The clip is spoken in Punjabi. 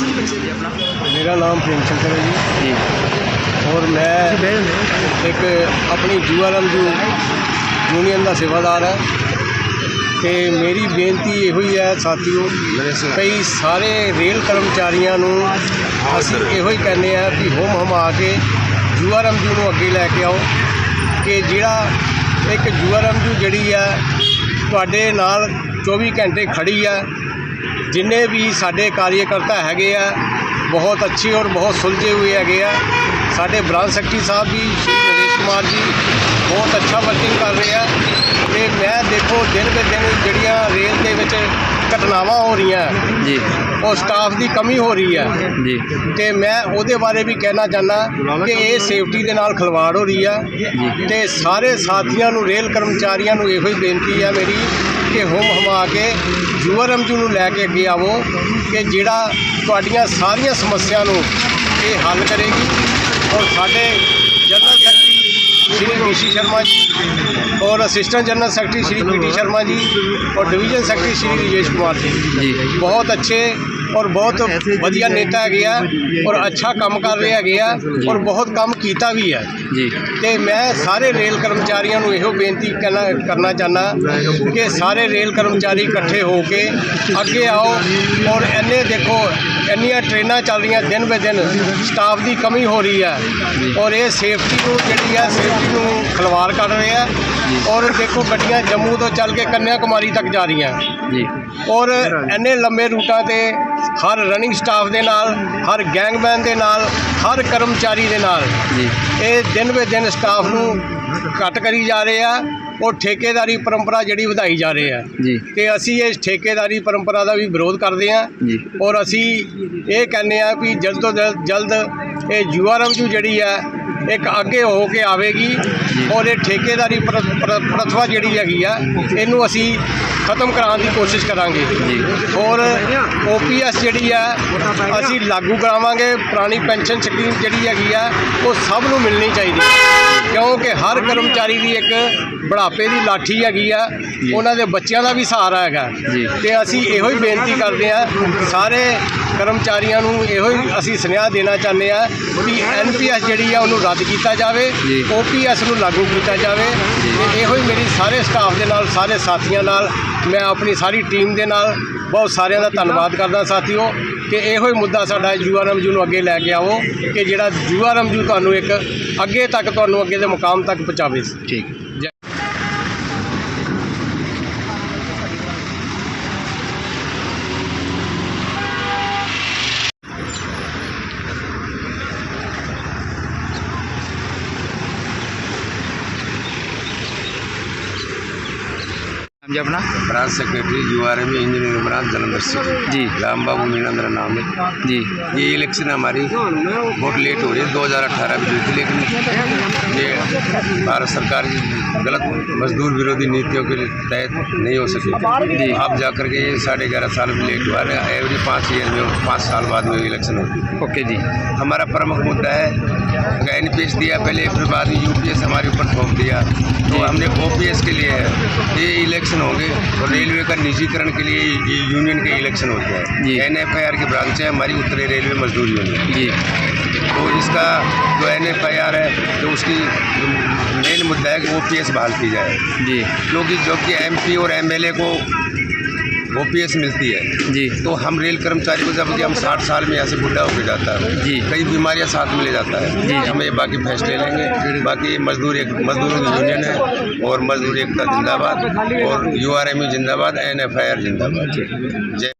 ਮੇਰਾ ਨਾਮ ਪ੍ਰੇਮ ਸ਼ੰਕਰ ਹੈ ਜੀ। ਜੀ। ਔਰ ਮੈਂ ਇੱਕ ਆਪਣੀ ਜੂਆਲਮ ਜੂ ਯੂਨੀਅਨ ਦਾ ਸੇਵਾਦਾਰ ਹਾਂ। ਤੇ ਮੇਰੀ ਬੇਨਤੀ ਇਹੋ ਹੀ ਹੈ ਸਾਥੀਓ ਕਈ ਸਾਰੇ ਰੇਲ ਕਰਮਚਾਰੀਆਂ ਨੂੰ ਅਸੀਂ ਇਹੋ ਹੀ ਕਹਿੰਦੇ ਆ ਕਿ ਹੋਮ ਹਮ ਆ ਕੇ ਜੂਆਰਮ ਜੂ ਨੂੰ ਅੱਗੇ ਲੈ ਕੇ ਆਓ। ਕਿ ਜਿਹੜਾ ਇੱਕ ਜੂਆਰਮ ਜੂ ਜਿਹੜੀ ਹੈ ਤੁਹਾਡੇ ਨਾਲ 24 ਘੰਟੇ ਖੜੀ ਹੈ। ਜਿੰਨੇ ਵੀ ਸਾਡੇ ਕਾਰਜਕਰਤਾ ਹੈਗੇ ਆ, ਬਹੁਤ ਅੱਛੇ ਔਰ ਬਹੁਤ ਸੁਲਝੇ ਹੋਏ ਹੈਗੇ ਆ। ਸਾਡੇ ਬ੍ਰਾਂਚ ਸੈਕਟਰੀ ਸਾਹਿਬ ਜੀ ਸ਼੍ਰੀ ਨਰੇਸ਼ ਕੁਮਾਰ ਜੀ, ਬਹੁਤ ਅੱਛਾ ਵਰਕਿੰਗ ਕਰ ਰਹੇ ਆ। ਤੇ ਮੈਂ ਦੇਖੋ, ਦਿਨ ਬੇ ਦਿਨ ਜਿਹੜੀਆਂ ਰੇਲ ਦੇ ਵਿੱਚ ਘਟਨਾਵਾਂ ਹੋ ਰਹੀਆਂ। ਜੀ। ਉਹ ਸਟਾਫ ਦੀ ਕਮੀ ਹੋ ਰਹੀ ਹੈ। ਜੀ। ਤੇ ਮੈਂ ਉਹਦੇ ਬਾਰੇ ਵੀ ਕਹਿਣਾ ਚਾਹੁੰਦਾ ਕਿ ਇਹ ਸੇਫਟੀ ਦੇ ਨਾਲ ਖਿਲਵਾੜ ਹੋ ਰਹੀ ਆ ਤੇ ਸਾਰੇ ਸਾਥੀਆਂ ਨੂੰ ਰੇਲ ਕਰਮਚਾਰੀਆਂ ਨੂੰ ਇਹੋ ਹੀ ਬੇਨਤੀ ਆ ਮੇਰੀ ਕਿ ਹੁਮ ਹਮਾ ਕੇ ਯੂਆਰਐਮਯੂ ਨੂੰ ਲੈ ਕੇ ਅੱਗੇ ਆਵੋ ਕਿ ਜਿਹੜਾ ਤੁਹਾਡੀਆਂ ਸਾਰੀਆਂ ਸਮੱਸਿਆ ਨੂੰ ਇਹ ਹੱਲ ਕਰੇਗੀ। ਔਰ ਸਾਡੇ ਰਿਸ਼ੀ ਸ਼ਰਮਾ ਜੀ ਔਰ assistant general secretary Shri PT Sharma ji ਔਰ ਡਿਵੀਜ਼ਨ ਸੈਕਟਰੀ ਸ਼੍ਰੀ ਰਜੇਸ਼ ਕੁਮਾਰ ਜੀ। ਜੀ। ਬਹੁਤ ਅੱਛੇ ਔਰ ਬਹੁਤ ਵਧੀਆ ਨੇਤਾ ਹੈਗੇ ਆ ਔਰ ਅੱਛਾ ਕੰਮ ਕਰ ਰਹੇ ਹੈਗੇ ਆ ਔਰ ਬਹੁਤ ਕੰਮ ਕੀਤਾ ਵੀ ਹੈ। ਜੀ। ਤੇ ਮੈਂ ਸਾਰੇ ਰੇਲ ਕਰਮਚਾਰੀਆਂ ਨੂੰ ਇਹੋ ਬੇਨਤੀ ਕਰਨਾ ਚਾਹੁੰਦਾ ਕਿ ਸਾਰੇ ਰੇਲ ਕਰਮਚਾਰੀ ਇਕੱਠੇ ਹੋ ਕੇ ਅੱਗੇ ਆਓ ਔਰ ਇੰਨੇ ਦੇਖੋ ਇੰਨੀਆਂ ਟ੍ਰੇਨਾਂ ਚੱਲ ਰਹੀਆਂ ਦਿਨ ਬੇ ਦਿਨ ਸਟਾਫ ਦੀ ਕਮੀ ਹੋ ਰਹੀ ਹੈ ਔਰ ਇਹ ਸੇਫਟੀ ਨੂੰ ਜਿਹੜੀ ਹੈ ਸੇਫਟੀ ਨੂੰ ਖਲਵਾਰ ਕਰ ਰਹੇ ਆ ਔਰ ਦੇਖੋ ਗੱਡੀਆਂ ਜੰਮੂ ਤੋਂ ਚੱਲ ਕੇ ਕੰਨਿਆ ਕੁਮਾਰੀ ਤੱਕ ਜਾ ਰਹੀਆਂ। ਜੀ। ਔਰ ਇੰਨੇ ਲੰਮੇ ਰੂਟਾਂ ਤੇ ਹਰ ਰਨਿੰਗ ਸਟਾਫ ਦੇ ਨਾਲ ਹਰ ਗੈਂਗਮੈਨ ਦੇ ਨਾਲ ਹਰ ਕਰਮਚਾਰੀ ਦੇ ਨਾਲ ਜੀ। ਇਹ ਦਿਨ ਵੇ ਦਿਨ ਸਟਾਫ ਨੂੰ ਘੱਟ ਕਰੀ ਜਾ ਰਹੇ ਆ। ਉਹ ਠੇਕੇਦਾਰੀ ਪਰੰਪਰਾ ਜਿਹੜੀ ਵਧਾਈ ਜਾ ਰਹੇ ਆ ਜੀ। ਤੇ ਅਸੀਂ ਇਸ ਠੇਕੇਦਾਰੀ ਪਰੰਪਰਾ ਦਾ ਵੀ ਵਿਰੋਧ ਕਰਦੇ ਆ ਜੀ। ਔਰ ਅਸੀਂ ਇਹ ਕਹਿੰਦੇ ਆ ਵੀ ਜਲਦ ਤੋਂ ਜਲ- ਜਲਦ ਇਹ ਯੂਆਰਐਮਯੂ ਜਿਹੜੀ ਆ ਇੱਕ ਅੱਗੇ ਹੋ ਕੇ ਆਵੇਗੀ। ਔਰ ਇਹ ਠੇਕੇਦਾਰੀ ਪ੍ਰ- ਪ੍ਰ- ਪ੍ਰਥਾ ਜਿਹੜੀ ਹੈਗੀ ਆ ਇਹਨੂੰ ਅਸੀਂ ਖਤਮ ਕਰਾਉਣ ਦੀ ਕੋਸ਼ਿਸ਼ ਕਰਾਂਗੇ। ਜੀ। ਔਰ ਓਪੀਐਸ ਜਿਹੜੀ ਆ ਅਸੀਂ ਲਾਗੂ ਕਰਾਵਾਂਗੇ। ਪੁਰਾਣੀ ਪੈਨਸ਼ਨ ਸਕੀਮ ਜਿਹੜੀ ਹੈਗੀ ਆ ਉਹ ਸਭ ਨੂੰ ਮਿਲਣੀ ਚਾਹੀਦੀ ਹੈ। ਕਿਉਂਕਿ ਹਰ ਕਰਮਚਾਰੀ ਦੀ ਇੱਕ ਬੁਢਾਪੇ ਦੀ ਲਾਠੀ ਹੈਗੀ ਆ। ਉਹਨਾਂ ਦੇ ਬੱਚਿਆਂ ਦਾ ਵੀ ਸਹਾਰਾ ਹੈਗਾ। ਤੇ ਅਸੀਂ ਇਹੋ ਹੀ ਬੇਨਤੀ ਕਰਦੇ ਆ ਸਾਰੇ ਕਰਮਚਾਰੀਆਂ ਨੂੰ ਇਹੋ ਹੀ ਅਸੀਂ ਸੁਨੇਹਾ ਦੇਣਾ ਚਾਹੁੰਦੇ ਆ ਕਿ ਐਨਪੀਐਸ ਜਿਹੜੀ ਆ ਉਹਨੂੰ ਰੱਦ ਕੀਤਾ ਜਾਵੇ। ਓਪੀਐਸ ਨੂੰ ਲਾਗੂ ਕੀਤਾ ਜਾਵੇ। ਤੇ ਇਹੋ ਹੀ ਮੇਰੀ ਸਾਰੇ ਸਟਾਫ ਦੇ ਨਾਲ ਸਾਰੇ ਸਾਥੀਆਂ ਨਾਲ ਮੈਂ ਆਪਣੀ ਸਾਰੀ ਟੀਮ ਦੇ ਨਾਲ ਬਹੁਤ ਸਾਰਿਆਂ ਦਾ ਧੰਨਵਾਦ ਕਰਦਾ ਸਾਥੀਓ ਕਿ ਇਹੋ ਹੀ ਮੁੱਦਾ ਸਾਡਾ ਯੂਆਰਐਮਯੂ ਨੂੰ ਅੱਗੇ ਲੈ ਕੇ ਆਵੋ ਕਿ ਜਿਹੜਾ ਯੂਆਰਐਮਯੂ ਤੁਹਾਨੂੰ ਇੱਕ ਅੱਗੇ ਤੱਕ ਤੁਹਾਨੂੰ ਅੱਗੇ ਦੇ ਮੁਕਾਮ ਤੱਕ ਪਹੁੰਚਾਵੇ। ਠੀਕ। जी अपना? Branch secretary U R M engineering branch Jalandhar city जी। राम बाबू मीणा मेरा नाम है। जी। ये इलेक्शन हमारी। बहुत लेट हो रही है 2018 में हुई थी लेकिन भारत सरकार की गलत मजदूर विरोधी नीतियों के तहत नहीं हो सकी। जी। अब जाकर के ये साढ़े ग्यारह साल में लेट हुआ है एवरी पाँच ईयर में पाँच साल बाद में इलेक्शन होती है ओके जी। हमारा प्रमुख मुद्दा है एन पी एस दिया पहले फिर बाद में यू पी एस हमारे ऊपर थोप दिया तो हमने ओ पी एस के लिए है ये इलेक्शन होंगे और रेलवे का निजीकरण के लिए ये यूनियन के इलेक्शन होते। हैं। एन एफ़ आई आर की ब्रांच है हमारी उत्तरी रेलवे मजदूर यूनियन जी। तो इसका जो एन एफ़ आई आर है तो उसकी मेन मुद्दा है कि ओ पी एस बहाल की जाए। जी। क्योंकि जो कि एम पी और एम एल ए को ओ पी एस मिलती है। जी। तो हम रेल कर्मचारी को जब कि हम साठ साल में यहाँ से बुढ़ा होकर जाता है जी। कई बीमारियाँ साथ में ले जाता है। जी। हम ये बाकी फैसले लेंगे। बाकी मजदूर एक मजदूरों की यूनियन है और मजदूर एकता जिंदाबाद और यू आर एम यू जिंदाबाद एन एफ़ आई आर जिंदाबाद। जय